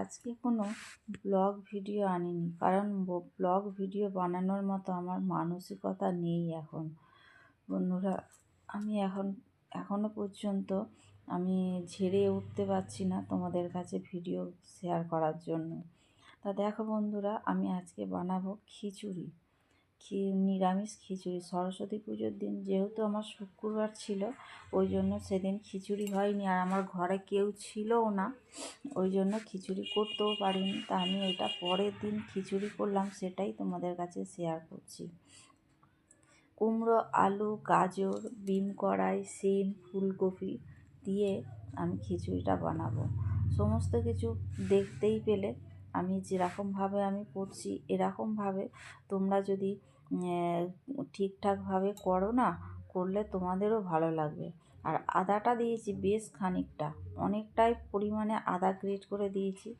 আজকে কোনো blog video আনিনি। কারণ ব্লগ ভিডিও বানানোর মতো আমার মানসিকতা নেই এখন। বন্ধুরা, আমি এখন এখনও পর্যন্ত আমি ঝেড়ে উঠতে পারছি না তোমাদের কাছে ভিডিও শেয়ার করার জন্য। তা দেখো বন্ধুরা, আমি আজকে বানাবো খিচুড়ি। নিরামিষ খিচুড়ি? সরস্বতী পুজোর দিন যেহেতু আমার শুক্রবার ছিল, ওই জন্য সেদিন খিচুড়ি হয়নি। আর আমার ঘরে কেউ ছিলও না, ওই জন্য খিচুড়ি করতেও পারিনি। তা আমি এটা পরের দিন খিচুড়ি করলাম, সেটাই তোমাদের কাছে শেয়ার করছি। কুমড়ো, আলু, গাজর বিম কড়াই, সিম, ফুলকপি দিয়ে আমি খিচুড়িটা বানাবো। সমস্ত কিছু দেখতেই পেলে। আমি যেরকমভাবে আমি করছি এরকমভাবে তোমরা যদি ঠিকঠাকভাবে করো না, করলে তোমাদেরও ভালো লাগবে। আর আদাটা দিয়েছি বেশ খানিকটা, অনেকটাই পরিমাণে আদা গ্রেট করে দিয়েছি।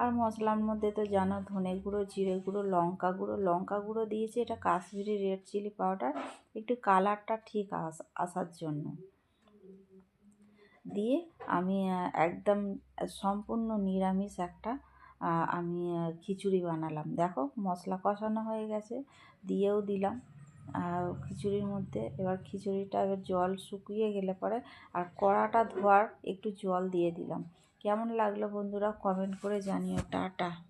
আর মশলার মধ্যে তো জানো, ধনে গুঁড়ো, জিরে গুঁড়ো, লঙ্কা গুঁড়ো লঙ্কা গুঁড়ো দিয়েছি, এটা কাশ্মীরি রেড চিলি পাউডার, একটু কালারটা ঠিক আস, আসার জন্য। দিয়ে আমি একদম সম্পূর্ণ নিরামিষ একটা আমি খিচুড়ি বানালাম। দেখো, মশলা কষানো হয়ে গেছে, দিয়েও দিলাম। আর খিচুড়ির মধ্যে এবার খিচুড়িটা এবার জল শুকিয়ে গেলে পরে আর কড়াটা ধোয়ার একটু জল দিয়ে দিলাম। কেমন লাগল বন্ধুরা কমেন্ট করে জানিও। টাটা।